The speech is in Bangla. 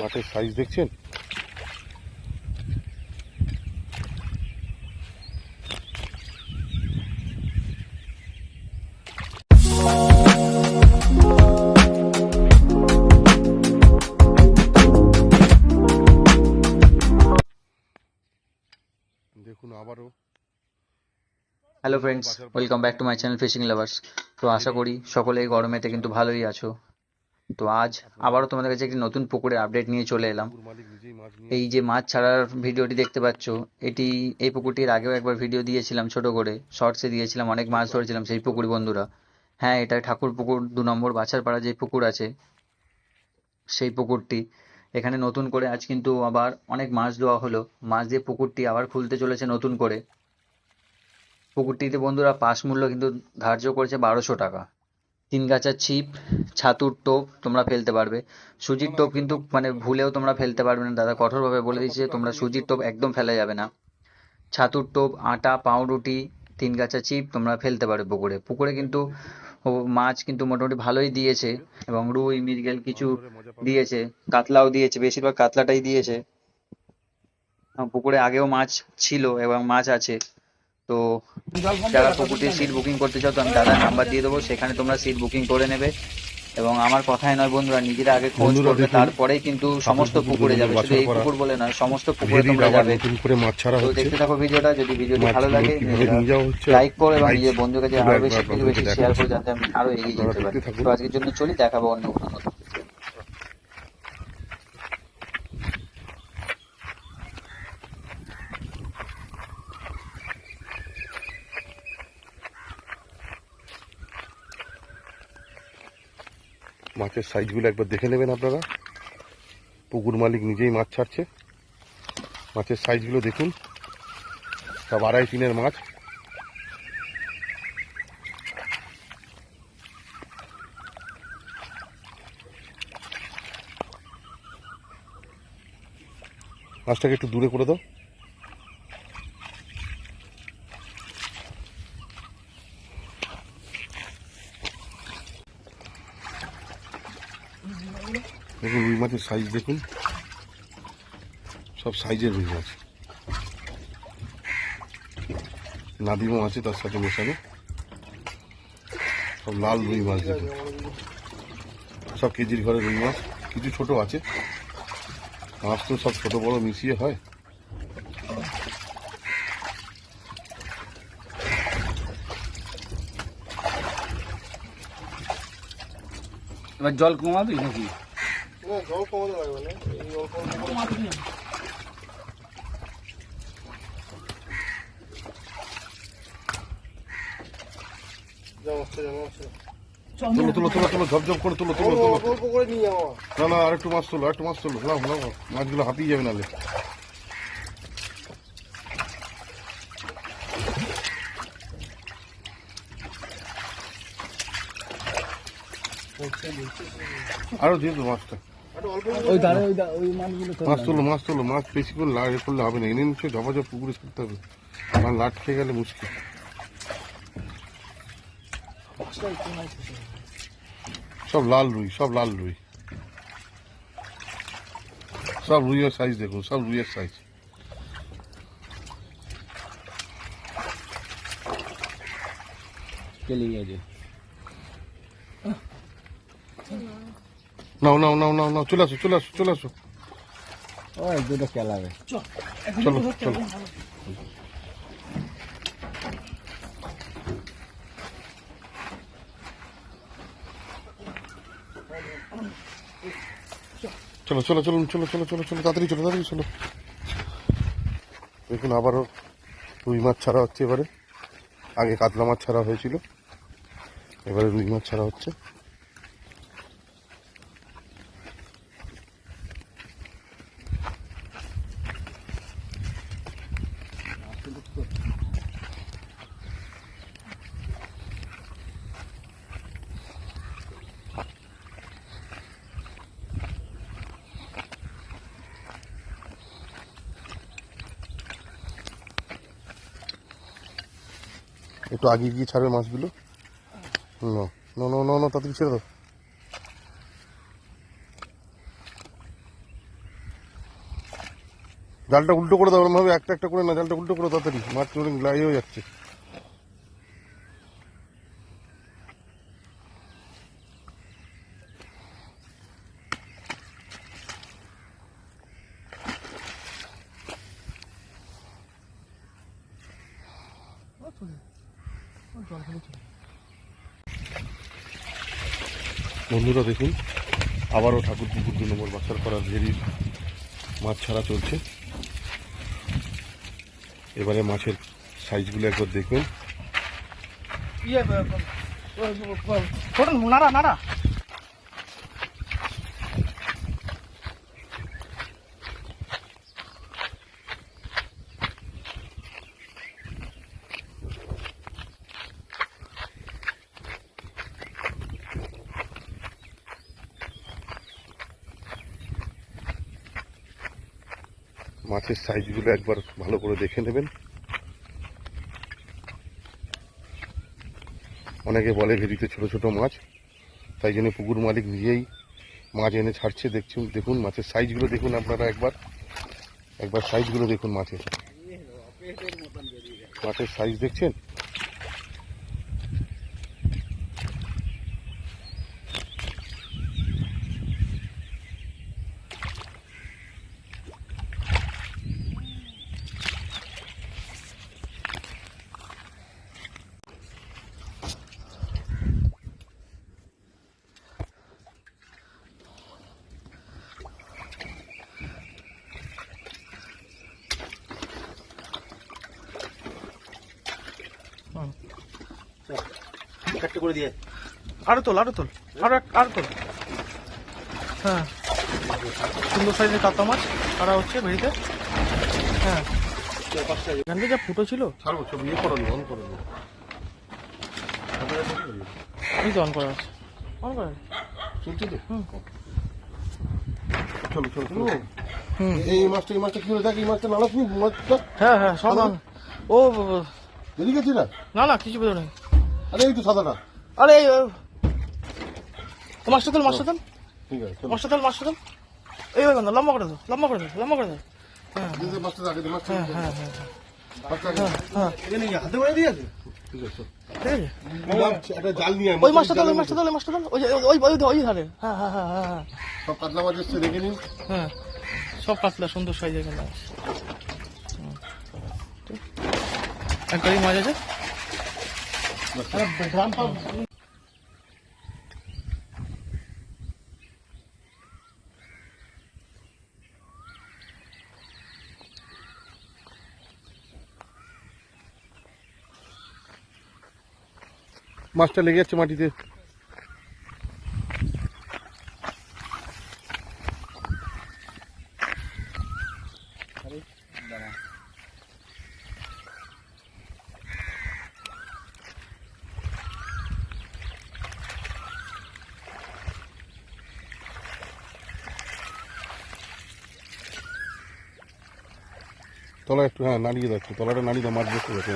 মাছের সাইজ দেখছেন? দেখুন আবারও। Hello friends welcome back to my channel fishing lovers তো আশা করি সকলেই গরমেতে কিন্তু ভালোই আছো। তো আজ আবারও তোমাদের কাছে একটি নতুন পুকুরের আপডেট নিয়ে চলে এলাম। এই যে মাছ ছাড়ার ভিডিওটি দেখতে পাচ্ছ, এটি, এই পুকুরটির আগেও একবার ভিডিও দিয়েছিলাম ছোট করে শর্টসে দিয়েছিলাম, অনেক মাছ ধরেছিলাম সেই পুকুর বন্ধুরা। হ্যাঁ এটা ঠাকুর পুকুর, দু নম্বর বাছার বাছারপাড়া যে পুকুর আছে, সেই পুকুরটি। এখানে নতুন করে আজ কিন্তু আবার অনেক মাছ দেওয়া হলো। মাছ দিয়ে পুকুরটি আবার খুলতে চলেছে নতুন করে। পুকুরটিতে বন্ধুরা পাস মূল্য কিন্তু ধার্য করেছে বারোশো টাকা। তিন গাছার ছিপ, ছাতুর টোপ তোমরা ফেলতে পারবে। সুজির টোপ কিন্তু মানে ভুলেও তোমরা ফেলতে পারবে না দাদা, কঠোরভাবে বলে দিচ্ছে তোমরা সুজির টোপ একদম ফেলা যাবে না। ছাতুর টোপ, আটা, পাউরুটি, তিন গাছা চিপ তোমরা ফেলতে পারবে পুকুরে। পুকুরে কিন্তু মাছ কিন্তু মোটামুটি ভালোই দিয়েছে এবং রুই, মৃগেল কিছু দিয়েছে, কাতলাও দিয়েছে, বেশিরভাগ কাতলাটাই দিয়েছে। পুকুরে আগেও মাছ ছিল এবং মাছ আছে। তো যারা পুকুরটির সিট বুকিং করতে চাও তো আমি দাদার নাম্বার দিয়ে দেবো। সেখানে তোমরা সিট বুকিং করে নেবে। এবং আমার কথাই নয় বন্ধুরা নিজেরা আগে খোঁজ করবে তারপরেই কিন্তু সমস্ত পুকুরে যাবে। শুধু এই পুকুর বলে নয় সমস্ত পুকুরে তোমরা যাবে। নতুন করে মাছ ছাড়া তো হচ্ছে। দেখতে থাকো ভিডিওটা যদি ভিডিওটি ভালো লাগে লাইক করো এবং নিজের বন্ধুর কাছে আরও বেশি থেকে বেশি শেয়ার করে যাতে আমি আরও এগিয়ে যেতে পারি। তো আজকের জন্য চলি দেখাবো অন্য কোনো মাছের সাইজগুলো একবার দেখে নেবেন আপনারা। পুকুর মালিক নিজেই মাছ ছাড়ছে। মাছের সাইজগুলো দেখুন। সব আড়াই তিনের মাছ। মাছটাকে একটু দূরে করে দাও। দেখুন, রুই মাছের সাইজ দেখুন। সব সাইজের রুই মাছ। নাদিমও আছে তার সাথে মেশানো। সব লাল রুই মাছ দেখুন। সব কেজির ঘরে রুই মাছ। কিছু ছোট আছে। মাছ তো সব ছোট বড় মিশিয়ে হয়। এবার জল কমাবি নাকি? তুলো তুলো তুলো তুলো ঝপঝপ করে তুলো তুলো তুলো। না না আরেকটু মাছ তোলো আরেকটু মাছ তোলো। মাছগুলো হাতিয়ে যাবে নালে। আরও দিয়ে মাছটা। ওই দাঁড়ে ওই ওই মাছগুলো মাছ তোলো মাছ তোলো মাছ বেশি করে লাট করলে হবে না। এনে পুকুরে হবে। লাট খেয়ে গেলে মুশকিল। সব লাল রুই সব লাল রুই। সব রুইয়ের সাইজ দেখুন সব রুইয়ের সাইজ চলে গেছে নাও নাও নাও নাও নাও চলে আসো চলে আসো চলে আসো। ওই দুটো খেলাবে চলো চলো চলো। চলো চলুন চলো চলো চলো চলো তাড়াতাড়ি চলো তাড়াতাড়ি চলো। দেখুন আবারও রুই মাছ ছাড়া হচ্ছে এবারে। আগে কাতলা মাছ ছাড়া হয়েছিল এবারে রুই মাছ ছাড়া হচ্ছে। একটু আগে গিয়ে ছাড়বে মাছগুলো? নো তাড়াতাড়ি ছেড়ে দাও। জালটা উল্টো করে দাও, ওরমভাবে একটা একটা করে না, জালটা উল্টো করে তাড়াতাড়ি। মাছ লাগিয়েও যাচ্ছে। বন্ধুরা দেখুন আবারও ঠাকুর পুকুর দু নম্বর বাচ্চার করার ভেরি মাছ ছাড়া চলছে এবারে মাছের সাইজগুলো একবার দেখুন ইয়ে নাড়া নাড়া মাছের সাইজগুলো একবার ভালো করে দেখে নেবেন। অনেকে বলে ভেরিতে ছোট ছোট মাছ, তাই জন্য পুকুর মালিক নিজেই মাছ এনে ছাড়ছে। দেখছেন, দেখুন মাছের সাইজগুলো দেখুন আপনারা একবার। একবার সাইজগুলো দেখুন মাছের। মাছের সাইজ দেখছেন? একটা করে দিয়ে। আরও তোল আরও তোল আরও আরও তোল। হ্যাঁ। সুন্দর সাইজের কাতলা মাছ কাটা হচ্ছে ভেড়িতে হ্যাঁ। এখান থেকে যা ফুটো ছিল। ইয়ে করো অন করো। এই তো অন করা আছে। অন করা। চলছে তো। চলো চলো চলো। হুম। এই মাছটা এই মাছটা কি হলো? দেখ এই মাছটা নালা তুমি মাছটা। হ্যাঁ হ্যাঁ সব ও বেরিয়ে গেছি না? না না কিছু বেরো নেই। আরে এই তো সাদাটা। আরে এই, মাছটা তোল মাছটা তোল। ঠিক আছে মাছটা তোল মাছটা তোল। এই ওই বন্ধ লম্বা করে দাও লম্বা করে দাও লম্বা করে দাও হ্যাঁ দে, দে, আগে দে, হ্যাঁ হ্যাঁ হ্যাঁ। হ্যাঁ এখানে হাতে করে ওই মাছটা তোল ওই মাছটা তোল ওই মাছটা তোল। ওই ওই ওই ওই ধারে হ্যাঁ হ্যাঁ হ্যাঁ হ্যাঁ হ্যাঁ। সব কাতলা মাছ এসছে দেখে নিন। হ্যাঁ সব কাতলা সুন্দর সাইজের এখানে আছে। হুম। ঠিক। এক গাড়ি মাছ আছে? মাছটা লেগে যাচ্ছে মাটিতে তলা একটু হ্যাঁ নাড়িয়ে দেখো তলাটা নাড়িয়ে দাও মাছ বসে গেছে